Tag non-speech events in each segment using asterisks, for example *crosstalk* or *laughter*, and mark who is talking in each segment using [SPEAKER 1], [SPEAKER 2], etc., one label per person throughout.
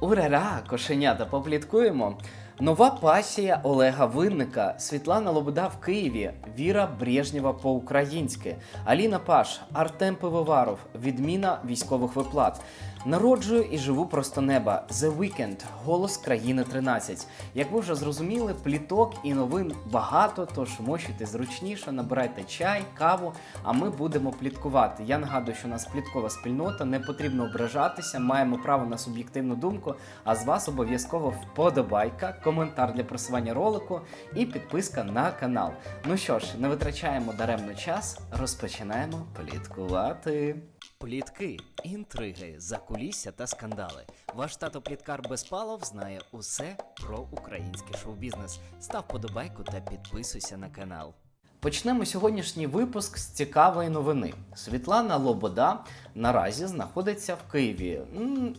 [SPEAKER 1] Урара, кошенята, попліткуємо. Нова пасія Олега Винника, Світлана Лобода в Києві, Віра Брежнєва по-українськи, Аліна Паш, Артем Пивоваров, відміна військових виплат. Народжую і живу просто неба. The Weekend, голос країни 13. Як ви вже зрозуміли, пліток і новин багато, тож мощуйте зручніше, набирайте чай, каву, а ми будемо пліткувати. Я нагадую, що у нас пліткова спільнота, не потрібно ображатися, маємо право на суб'єктивну думку. А з вас обов'язково вподобайка, коментар для просування ролику і підписка на канал. Ну що ж, не витрачаємо даремно час, розпочинаємо пліткувати. Плітки, інтриги, закулісся та скандали. Ваш тато Пліткар Безпалов знає усе про український шоу-бізнес. Став подобайку та підписуйся на канал. Почнемо сьогоднішній випуск з цікавої новини. Світлана Лобода наразі знаходиться в Києві.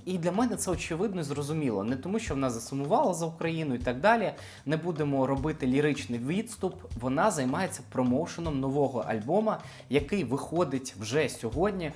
[SPEAKER 1] І для мене це очевидно і зрозуміло. Не тому, що вона засумувала за Україну і так далі. Не будемо робити ліричний відступ. Вона займається промоушеном нового альбома, який виходить вже сьогодні.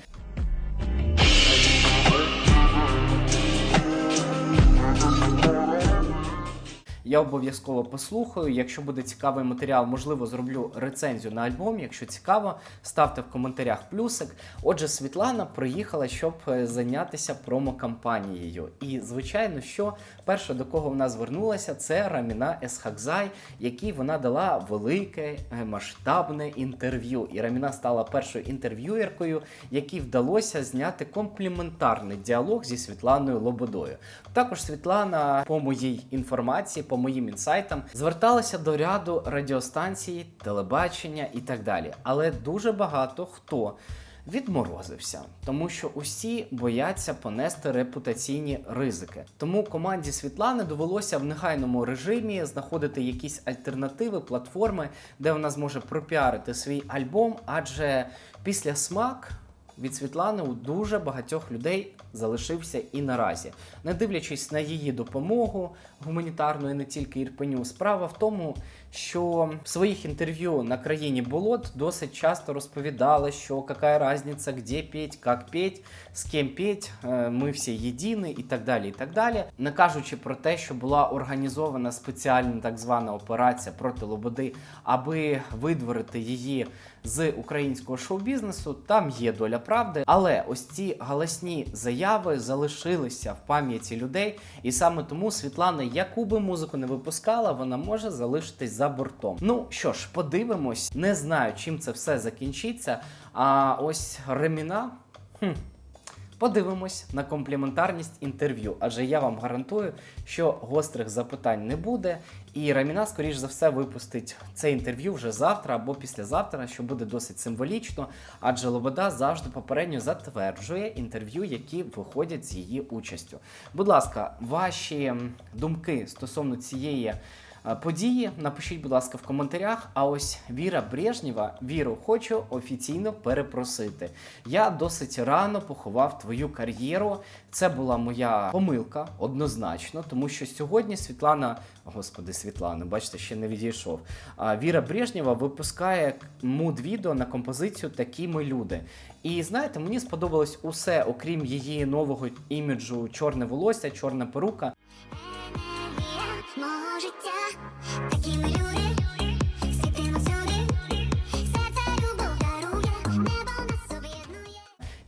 [SPEAKER 1] Я обов'язково послухаю. Якщо буде цікавий матеріал, можливо, зроблю рецензію на альбом. Якщо цікаво, ставте в коментарях плюсик. Отже, Світлана приїхала, щоб е, зайнятися промокампанією. І, звичайно, що перше, до кого вона звернулася, це Раміна Есхакзай, якій вона дала велике е, масштабне інтерв'ю. І Раміна стала першою інтерв'юєркою, якій вдалося зняти компліментарний діалог зі Світланою Лободою. Також Світлана, по моїй інформації, по моїм інсайтам, зверталася до ряду радіостанцій, телебачення і так далі. Але дуже багато хто. Відморозився, тому що усі бояться понести репутаційні ризики. Тому команді Світлани довелося в негайному режимі знаходити якісь альтернативи, платформи, де вона зможе пропіарити свій альбом, адже після смак від Світлани у дуже багатьох людей залишився і наразі. Не дивлячись на її допомогу гуманітарну і не тільки Ірпеню, справа в тому, що в своїх інтерв'ю на країні болот досить часто розповідала, що яка різниця, де петь, як петь, з ким петь, е, ми всі єдині і так далі. і так далі. Не кажучи про те, що була організована спеціальна так звана операція проти Лободи, аби видворити її з українського шоу-бізнесу, там є доля правди. Але ось ці галасні заяви залишилися в пам'яті людей, і саме тому Світлана, яку би музику не випускала, вона може залишитись за бортом. Ну що ж, подивимось, не знаю, чим це все закінчиться. А ось Реміна. Хм. Подивимось на компліментарність інтерв'ю, адже я вам гарантую, що гострих запитань не буде. І Раміна, скоріш за все, випустить це інтерв'ю вже завтра або післязавтра, що буде досить символічно, адже Лобода завжди попередньо затверджує інтерв'ю, які виходять з її участю. Будь ласка, ваші думки стосовно цієї. Е, Події напишіть, будь ласка, в коментарях. А ось Віра Брежнєва, Віру, хочу офіційно перепросити. Я досить рано поховав твою кар'єру. Це була моя помилка, однозначно, тому що сьогодні Світлана, господи, Світлана, бачите, ще не відійшов. Віра Брежнєва випускає муд-відео на композицію Такі ми люди. І знаєте, мені сподобалось усе, окрім її нового іміджу, чорне волосся, чорна перука.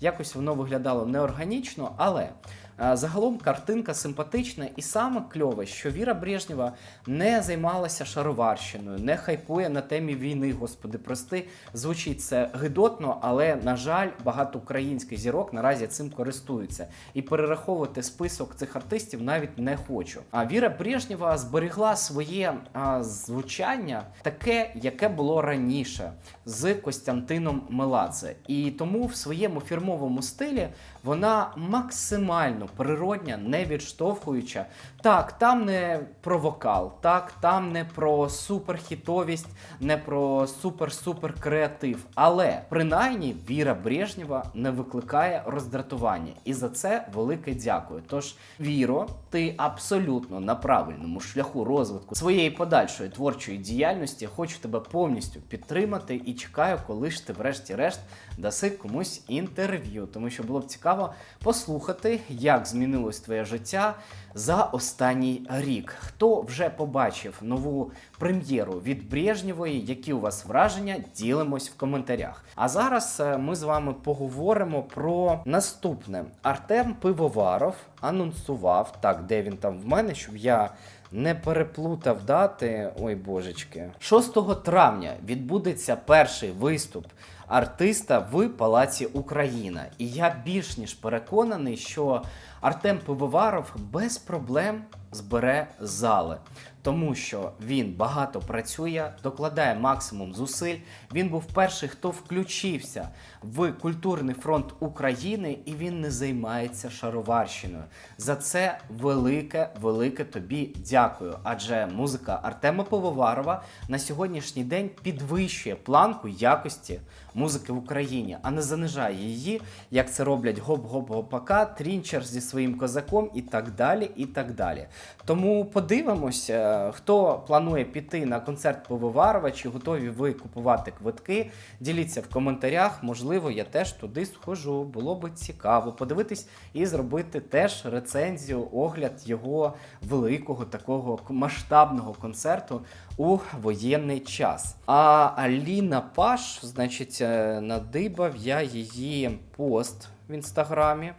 [SPEAKER 1] Якось воно виглядало неорганічно, але загалом картинка симпатична і саме кльове, що Віра Брежнєва не займалася шароварщиною, не хайпує на темі війни, господи, прости. Звучить це гидотно, але на жаль, багато українських зірок наразі цим користуються. І перераховувати список цих артистів навіть не хочу. А Віра Брежнєва зберегла своє а, звучання таке, яке було раніше з Костянтином Меладзе. І тому в своєму фірмовому стилі вона максимально природня, не відштовхуюча. Так, там не про вокал, так, там не про суперхітовість, не про супер-супер креатив. Але принаймні Віра Брежнєва не викликає роздратування. І за це велике дякую. Тож, Віро, ти абсолютно на правильному шляху розвитку своєї подальшої творчої діяльності. Хочу тебе повністю підтримати і чекаю, коли ж ти, врешті-решт, даси комусь інтерв'ю, тому що було б цікаво послухати, як змінилось твоє життя, за останній рік. Хто вже побачив нову прем'єру від Брежнєвої, які у вас враження, ділимось в коментарях. А зараз е, ми з вами поговоримо про наступне. Артем Пивоваров анонсував так, де він там в мене, щоб я не переплутав дати. Ой, божечки. 6 травня відбудеться перший виступ артиста в Палаці Україна. І я більш ніж переконаний, що Артем Пивоваров без проблем збере зали, тому що він багато працює, докладає максимум зусиль. Він був перший, хто включився в культурний фронт України, і він не займається шароварщиною. За це велике, велике тобі дякую. Адже музика Артема Пивоварова на сьогоднішній день підвищує планку якості музики в Україні, а не занижає її, як це роблять гоп-гоп-гопака, Трінчер зі своїм козаком і так далі. і так далі. Тому подивимося, хто планує піти на концерт Пивоварова, чи готові ви купувати квитки. Діліться в коментарях. Можливо, я теж туди схожу. Було би цікаво подивитись і зробити теж рецензію, огляд його великого такого масштабного концерту у воєнний час. А Аліна Паш, значить, надибав я її пост в інстаграмі.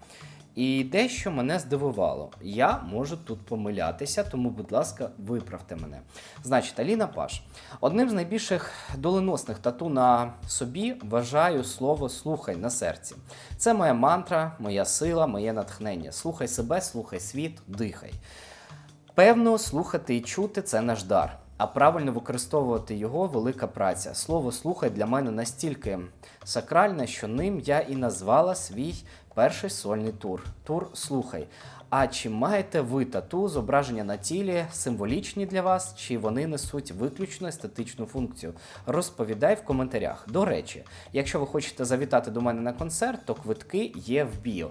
[SPEAKER 1] І дещо мене здивувало. Я можу тут помилятися, тому, будь ласка, виправте мене. Значить, Аліна Паш. Одним з найбільших доленосних тату на собі вважаю слово слухай на серці. Це моя мантра, моя сила, моє натхнення. Слухай себе, слухай світ, дихай. Певно, слухати і чути це наш дар. А правильно використовувати його велика праця. Слово слухай для мене настільки сакральне, що ним я і назвала свій перший сольний тур. Тур слухай. А чи маєте ви тату зображення на тілі символічні для вас, чи вони несуть виключно естетичну функцію? Розповідай в коментарях. До речі, якщо ви хочете завітати до мене на концерт, то квитки є в біо.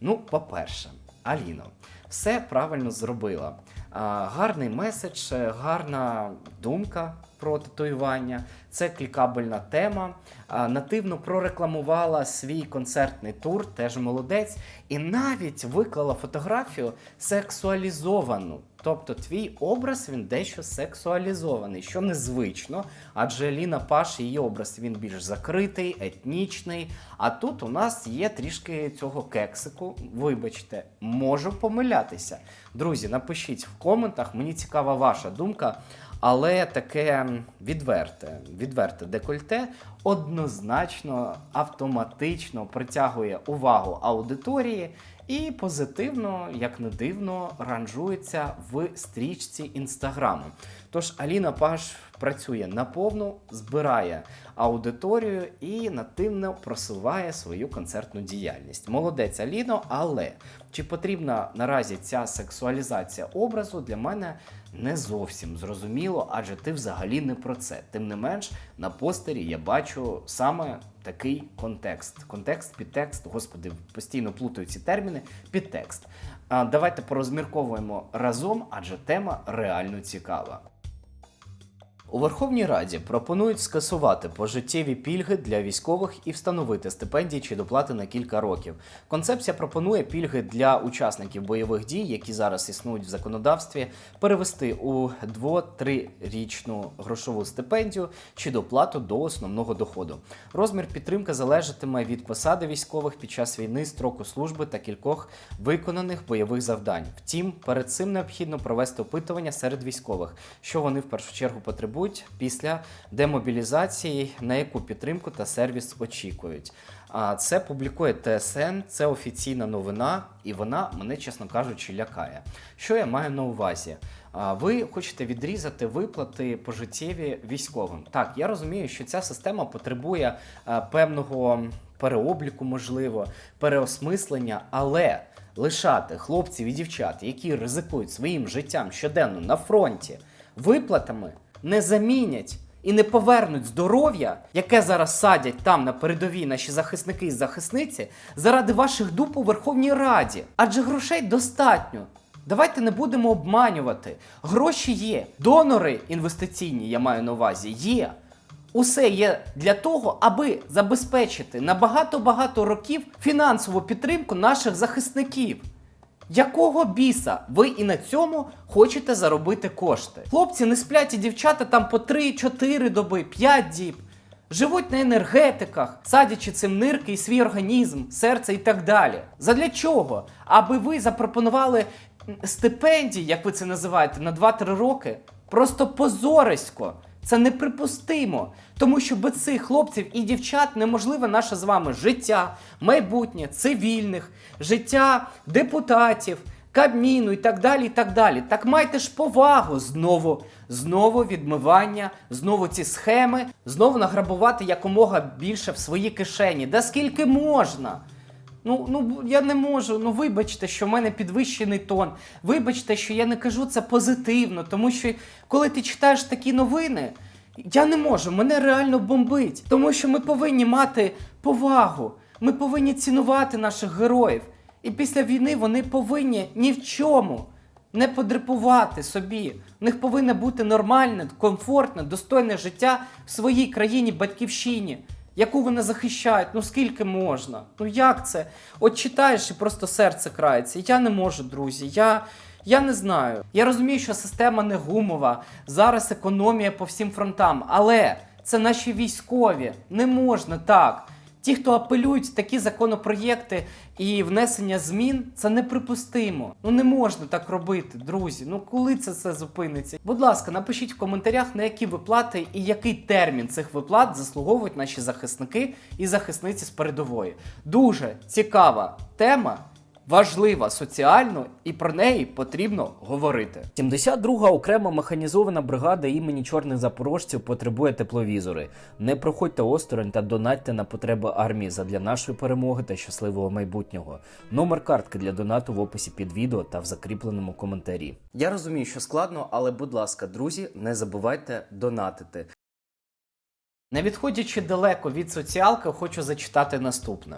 [SPEAKER 1] Ну, по-перше, Аліно, все правильно зробила. Гарний меседж, е, гарна думка про татуювання. Це клікабельна тема. Нативно прорекламувала свій концертний тур, теж молодець, і навіть виклала фотографію сексуалізовану. Тобто твій образ він дещо сексуалізований, що незвично, адже Ліна Паш, її образ він більш закритий, етнічний. А тут у нас є трішки цього кексику. Вибачте, можу помилятися. Друзі, напишіть в коментах, мені цікава ваша думка. Але таке відверте, відверте декольте однозначно автоматично притягує увагу аудиторії і позитивно, як не дивно, ранжується в стрічці інстаграму. Тож Аліна Паш працює наповну, збирає аудиторію і нативно просуває свою концертну діяльність. Молодець Аліно, але чи потрібна наразі ця сексуалізація образу для мене не зовсім зрозуміло, адже ти взагалі не про це. Тим не менш, на постері я бачу саме такий контекст. Контекст, підтекст, господи, постійно плутаю ці терміни. Підтекст. А, давайте порозмірковуємо разом, адже тема реально цікава. У Верховній Раді пропонують скасувати пожиттєві пільги для військових і встановити стипендії чи доплати на кілька років. Концепція пропонує пільги для учасників бойових дій, які зараз існують в законодавстві, перевести у 2-3-річну грошову стипендію чи доплату до основного доходу. Розмір підтримки залежатиме від посади військових під час війни, строку служби та кількох виконаних бойових завдань. Втім, перед цим необхідно провести опитування серед військових, що вони в першу чергу потребують після демобілізації, на яку підтримку та сервіс очікують. А це публікує ТСН, це офіційна новина, і вона мене, чесно кажучи, лякає. Що я маю на увазі? Ви хочете відрізати виплати пожиттєві військовим. Так, я розумію, що ця система потребує певного переобліку, можливо, переосмислення, але лишати хлопців і дівчат, які ризикують своїм життям щоденно на фронті, виплатами не замінять і не повернуть здоров'я, яке зараз садять там на передовій наші захисники і захисниці, заради ваших дуб у Верховній Раді. Адже грошей достатньо. Давайте не будемо обманювати. Гроші є, донори інвестиційні, я маю на увазі, є. Усе є для того, аби забезпечити на багато-багато років фінансову підтримку наших захисників. Якого біса? Ви і на цьому хочете заробити кошти? Хлопці не сплять і дівчата там по 3-4 доби, 5 діб. Живуть на енергетиках, садячи цим нирки і свій організм, серце і так далі. Задля чого? Аби ви запропонували стипендії, як ви це називаєте, на 2-3 роки? Просто позорисько. Це неприпустимо, тому що без цих хлопців і дівчат неможливе наше з вами життя, майбутнє, цивільних, життя депутатів, кабміну і так далі. і Так далі. Так майте ж повагу знову, знову відмивання, знову ці схеми, знову награбувати якомога більше в свої кишені. Да скільки можна? Ну, ну я не можу. Ну вибачте, що в мене підвищений тон. Вибачте, що я не кажу це позитивно, тому що коли ти читаєш такі новини, я не можу, мене реально бомбить. Тому що ми повинні мати повагу, ми повинні цінувати наших героїв. І після війни вони повинні ні в чому не подрипувати собі. У них повинне бути нормальне, комфортне, достойне життя в своїй країні, батьківщині, яку вони захищають. Ну скільки можна? Ну як це? От читаєш і просто серце крається. Я не можу, друзі. Я. Я не знаю. Я розумію, що система не гумова. Зараз економія по всім фронтам. Але це наші військові. Не можна так. Ті, хто апелюють такі законопроєкти і внесення змін, це неприпустимо. Ну не можна так робити, друзі. Ну коли це все зупиниться? Будь ласка, напишіть в коментарях, на які виплати і який термін цих виплат заслуговують наші захисники і захисниці з передової. Дуже цікава тема. Важлива соціально, і про неї потрібно говорити. 72-га окрема механізована бригада імені чорних запорожців потребує тепловізори. Не проходьте осторонь та донатьте на потреби армії задля нашої перемоги та щасливого майбутнього. Номер картки для донату в описі під відео та в закріпленому коментарі. Я розумію, що складно, але будь ласка, друзі, не забувайте донатити. Не відходячи далеко від соціалки, хочу зачитати наступне.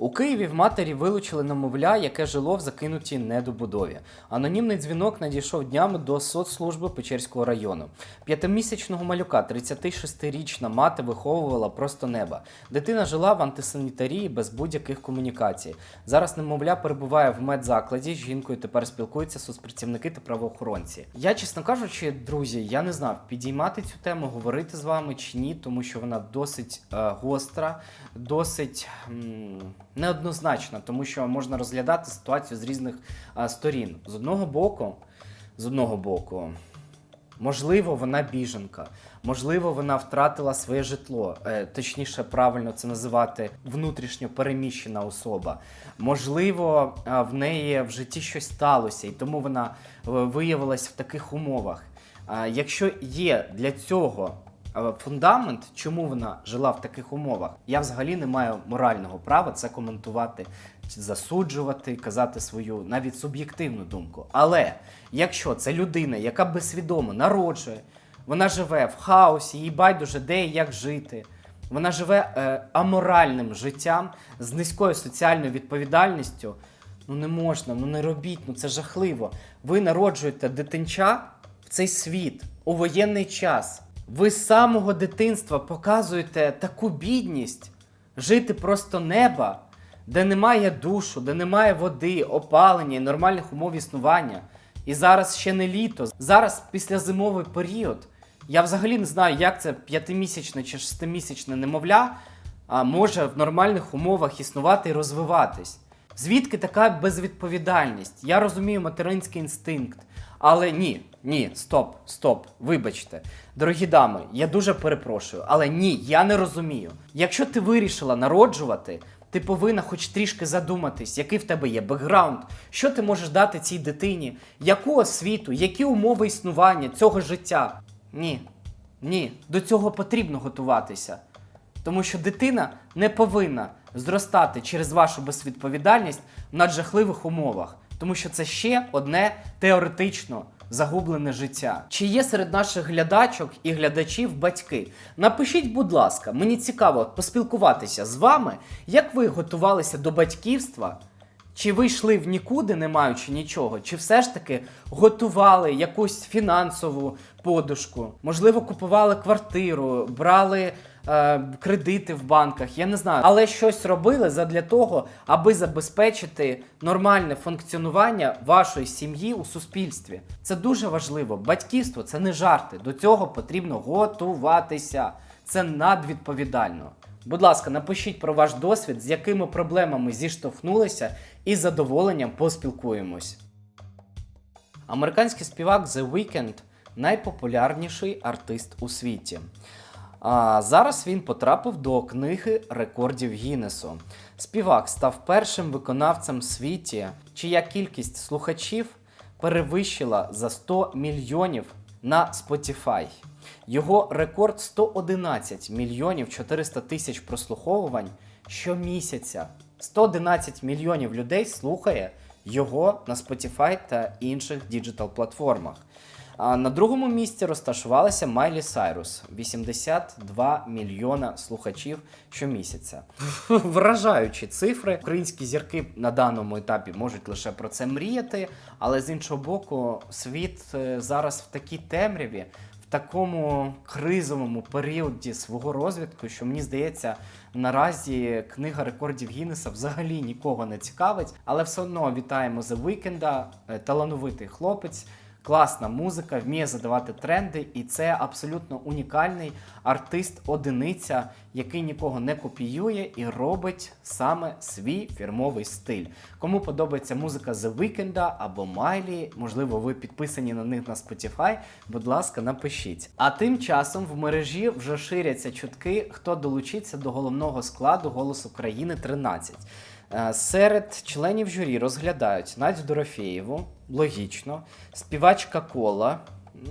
[SPEAKER 1] У Києві в матері вилучили немовля, яке жило в закинутій недобудові. Анонімний дзвінок надійшов днями до соцслужби Печерського району. П'ятимісячного малюка, 36-річна мати виховувала просто неба. Дитина жила в антисанітарії без будь-яких комунікацій. Зараз немовля перебуває в медзакладі. З жінкою тепер спілкуються соцпрацівники та правоохоронці. Я, чесно кажучи, друзі, я не знав, підіймати цю тему, говорити з вами чи ні, тому що вона досить е, гостра, досить неоднозначна, тому що можна розглядати ситуацію з різних е, сторін. З одного боку, з одного боку, можливо, вона біженка. Можливо, вона втратила своє житло, е, точніше, правильно це називати внутрішньо переміщена особа. Можливо, в неї в житті щось сталося, і тому вона виявилась в таких умовах. Якщо є для цього фундамент, чому вона жила в таких умовах, я взагалі не маю морального права це коментувати, засуджувати, казати свою навіть суб'єктивну думку. Але якщо це людина, яка безсвідомо народжує, вона живе в хаосі, їй байдуже де і як жити. Вона живе е, аморальним життям з низькою соціальною відповідальністю. Ну не можна, ну не робіть, ну це жахливо. Ви народжуєте дитинча в цей світ у воєнний час. Ви з самого дитинства показуєте таку бідність жити просто неба, де немає душу, де немає води, опалення і нормальних умов існування. І зараз ще не літо, зараз післязимовий період. Я взагалі не знаю, як це п'ятимісячне чи шестимісячне немовля а, може в нормальних умовах існувати і розвиватись. Звідки така безвідповідальність? Я розумію материнський інстинкт. Але ні, ні, стоп, стоп, вибачте. Дорогі дами, я дуже перепрошую, але ні, я не розумію. Якщо ти вирішила народжувати, ти повинна хоч трішки задуматись, який в тебе є бекграунд, що ти можеш дати цій дитині, яку освіту, які умови існування цього життя. Ні, ні, до цього потрібно готуватися. Тому що дитина не повинна зростати через вашу безвідповідальність в наджахливих умовах, тому що це ще одне теоретично загублене життя. Чи є серед наших глядачок і глядачів батьки? Напишіть, будь ласка, мені цікаво поспілкуватися з вами, як ви готувалися до батьківства. Чи ви йшли в нікуди, не маючи нічого, чи все ж таки готували якусь фінансову подушку? Можливо, купували квартиру, брали е, кредити в банках, я не знаю, але щось робили задля того, аби забезпечити нормальне функціонування вашої сім'ї у суспільстві. Це дуже важливо. Батьківство це не жарти. До цього потрібно готуватися. Це надвідповідально. Будь ласка, напишіть про ваш досвід, з якими проблемами зіштовхнулися, і з задоволенням поспілкуємось. Американський співак The Weeknd найпопулярніший артист у світі. А зараз він потрапив до книги рекордів Гіннесу. Співак став першим виконавцем в світі, чия кількість слухачів перевищила за 100 мільйонів на Spotify. Його рекорд 111 мільйонів 400 тисяч прослуховувань щомісяця. 111 мільйонів людей слухає його на Spotify та інших діджитал-платформах. А на другому місці розташувалася Майлі Сайрус 82 мільйона слухачів щомісяця. *laughs* Вражаючі цифри. Українські зірки на даному етапі можуть лише про це мріяти, але з іншого боку, світ е, зараз в такій темряві, в такому кризовому періоді свого розвитку, що мені здається, наразі книга рекордів Гіннеса взагалі нікого не цікавить, але все одно вітаємо Weeknd, е, талановитий хлопець. Класна музика, вміє задавати тренди, і це абсолютно унікальний артист, одиниця, який нікого не копіює і робить саме свій фірмовий стиль. Кому подобається музика The Weeknd або Майлі, можливо, ви підписані на них на Spotify, будь ласка, напишіть. А тим часом в мережі вже ширяться чутки, хто долучиться до головного складу «Голос України 13». Е, Серед членів журі розглядають Надю Дорофєєву, логічно, співачка Кола.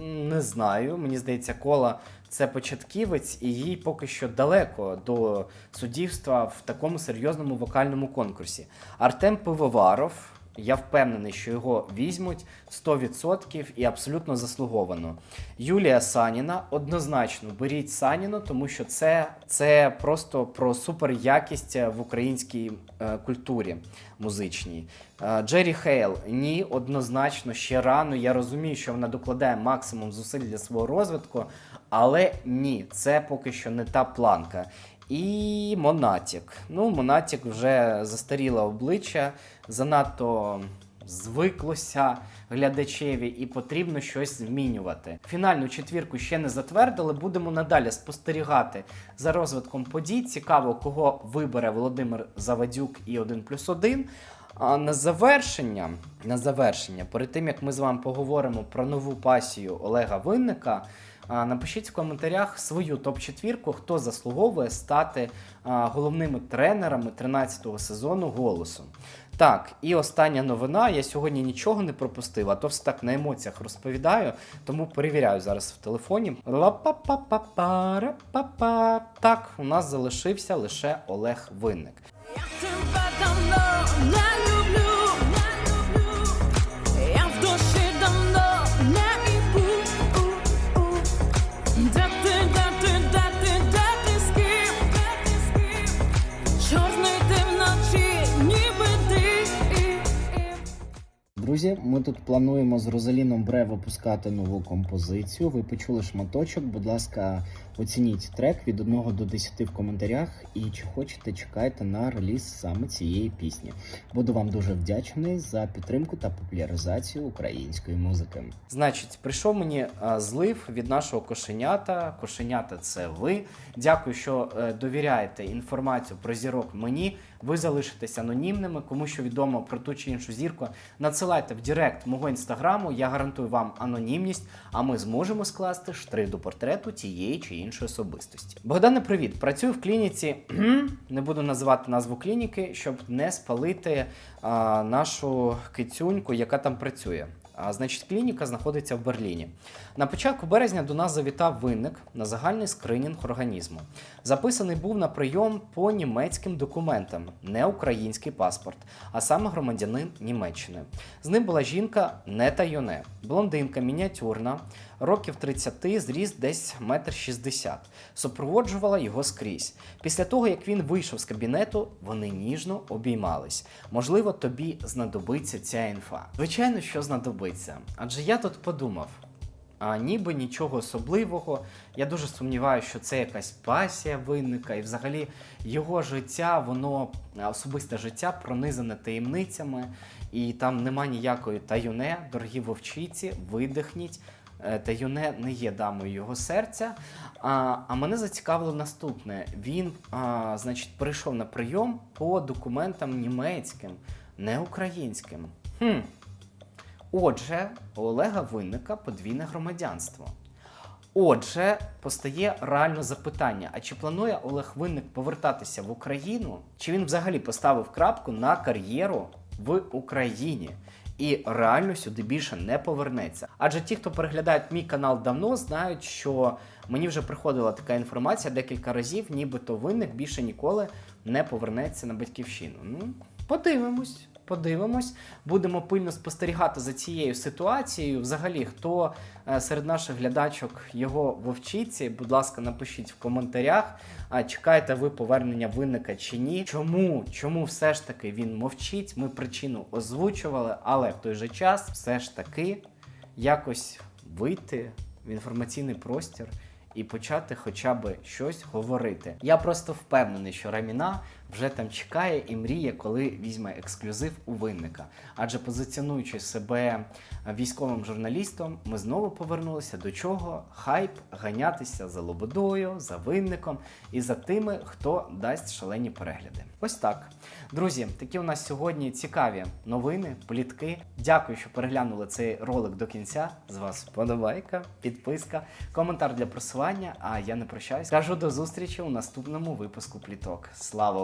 [SPEAKER 1] Не знаю, мені здається, кола це початківець, і їй поки що далеко до суддівства в такому серйозному вокальному конкурсі. Артем Пивоваров. Я впевнений, що його візьмуть 100% і абсолютно заслуговано. Юлія Саніна однозначно беріть Саніну, тому що це, це просто про суперякість в українській е, культурі музичній. Е, Джері Хейл ні, однозначно ще рано. Я розумію, що вона докладає максимум зусиль для свого розвитку, але ні, це поки що не та планка. І Монатік. Ну, Монатік вже застаріле обличчя, занадто звиклося глядачеві, і потрібно щось змінювати. Фінальну четвірку ще не затвердили. Будемо надалі спостерігати за розвитком подій. Цікаво, кого вибере Володимир Завадюк і 1 плюс 1. А на завершення, на завершення, перед тим як ми з вами поговоримо про нову пасію Олега Винника. Напишіть в коментарях свою топ-четвірку, хто заслуговує стати головними тренерами 13-го сезону голосу. Так, і остання новина. Я сьогодні нічого не пропустив, а то все так на емоціях розповідаю, тому перевіряю зараз в телефоні. Так, у нас залишився лише Олег Винник. Друзі, ми тут плануємо з Розаліном Бре випускати нову композицію. Ви почули шматочок. Будь ласка, оцініть трек від 1 до 10 в коментарях. І чи хочете, чекайте на реліз саме цієї пісні. Буду вам дуже вдячний за підтримку та популяризацію української музики. Значить, прийшов мені а, злив від нашого кошенята. Кошенята це ви. Дякую, що е, довіряєте інформацію про зірок мені. Ви залишитесь анонімними. Кому що відомо про ту чи іншу зірку, надсилайте в Директ мого інстаграму. Я гарантую вам анонімність, а ми зможемо скласти штрих до портрету тієї чи іншої особистості. Богдане, привіт! Працюю в клініці. не буду називати назву клініки, щоб не спалити а, нашу кицюньку, яка там працює. А, значить, клініка знаходиться в Берліні. На початку березня до нас завітав винник на загальний скринінг організму. Записаний був на прийом по німецьким документам, не український паспорт, а саме громадянин Німеччини. З ним була жінка Нета Йоне, блондинка, мініатюрна, років 30, зріст десь метр шістдесят. Супроводжувала його скрізь. Після того, як він вийшов з кабінету, вони ніжно обіймались. Можливо, тобі знадобиться ця інфа. Звичайно, що знадобиться. Адже я тут подумав. а ніби нічого особливого. Я дуже сумніваюся, що це якась пасія винника, і взагалі його життя, воно особисте життя пронизане таємницями, і там нема ніякої таюне, дорогі вовчиці, видихніть. Е, Таюне не є дамою його серця. А, а мене зацікавило наступне: він, а, значить, прийшов на прийом по документам німецьким, не українським. Хм. Отже, у Олега Винника подвійне громадянство. Отже, постає реально запитання: а чи планує Олег Винник повертатися в Україну? Чи він взагалі поставив крапку на кар'єру в Україні? І реально сюди більше не повернеться. Адже ті, хто переглядають мій канал давно, знають, що мені вже приходила така інформація декілька разів, нібито винник більше ніколи не повернеться на батьківщину. Ну, подивимось. Подивимось, будемо пильно спостерігати за цією ситуацією. Взагалі, хто е, серед наших глядачок його вовчиці, будь ласка, напишіть в коментарях. А чекаєте ви повернення винника чи ні? Чому? Чому все ж таки він мовчить? Ми причину озвучували, але в той же час все ж таки якось вийти в інформаційний простір і почати хоча б щось говорити. Я просто впевнений, що Раміна вже там чекає і мріє, коли візьме ексклюзив у винника. Адже позиціонуючи себе військовим журналістом, ми знову повернулися до чого? Хайп ганятися за лободою, за винником і за тими, хто дасть шалені перегляди. Ось так. Друзі, такі у нас сьогодні цікаві новини, плітки. Дякую, що переглянули цей ролик до кінця. З вас вподобайка, підписка, коментар для просування. А я не прощаюсь. Кажу до зустрічі у наступному випуску пліток. Слава